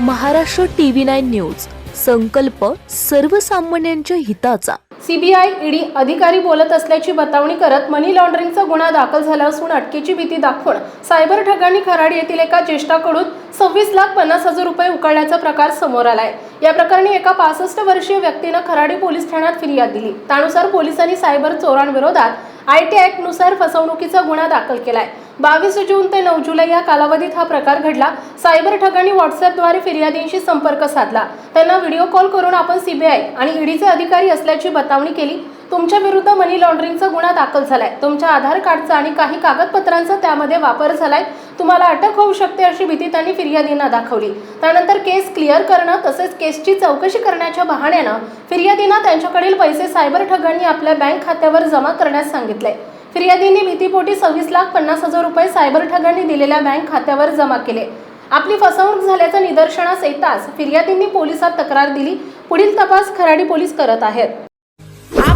Maharashtra TV nine news. संकल्प सर्वसामान्यांच्या हिताचा. सीबीआय ईडी अधिकारी बोलत असल्याची बतावणी करत मनी लॉन्ड्रिंगचा गुन्हा दाखल झाला असून अटकेची भीती दाखवून सायबर ठगांनी खराड येथील एका ज्येष्ठाकडून सव्वीस लाख पन्नास हजार रुपये उकळण्याचा प्रकार समोर आलाय. या प्रकरणी एका पासष्ट वर्षीय व्यक्तीनं खराडी पोलीस ठाण्यात फिर्याद दिली. त्यानुसार पोलिसांनी सायबर चोरांविरोधात आय टी ॲक्टनुसार फसवणुकीचा गुन्हा दाखल केला आहे बावीस जून ते नऊ जुलै या कालावधीत हा प्रकार घडला. सायबर ठगांनी व्हॉट्सअपद्वारे फिर्यादींशी संपर्क साधला. त्यांना व्हिडिओ कॉल करून आपण सीबीआय आणि ईडीचे अधिकारी असल्याची बतावणी केली. तुमच्या विरुद्ध मनी लॉन्ड्रिंगचा गुन्हा दाखल झालाय. तुमच्या आधार कार्डचा आणि काही कागदपत्रांचा त्यामध्ये वापर झालाय. तुम्हाला अटक होऊ शकते अशी भीती त्यांनी फिर्यादींना दाखवली. त्यानंतर केस क्लिअर करणं तसेच केसची चौकशी करण्याच्या बहाण्यानं फिर्यादींना त्यांच्याकडील पैसे सायबर ठगांनी आपल्या बँक खात्यावर जमा करण्यास सांगितले. फिर्यादींनी भीतीपोटी सव्वीस लाख पन्नास हजार रुपये सायबर ठगांनी दिलेल्या बँक खात्यावर जमा केले. आपली फसवणूक झाल्याचं निदर्शनास येताच फिर्यादींनी पोलिसात तक्रार दिली. पुढील तपास खराडी पोलीस करत आहेत.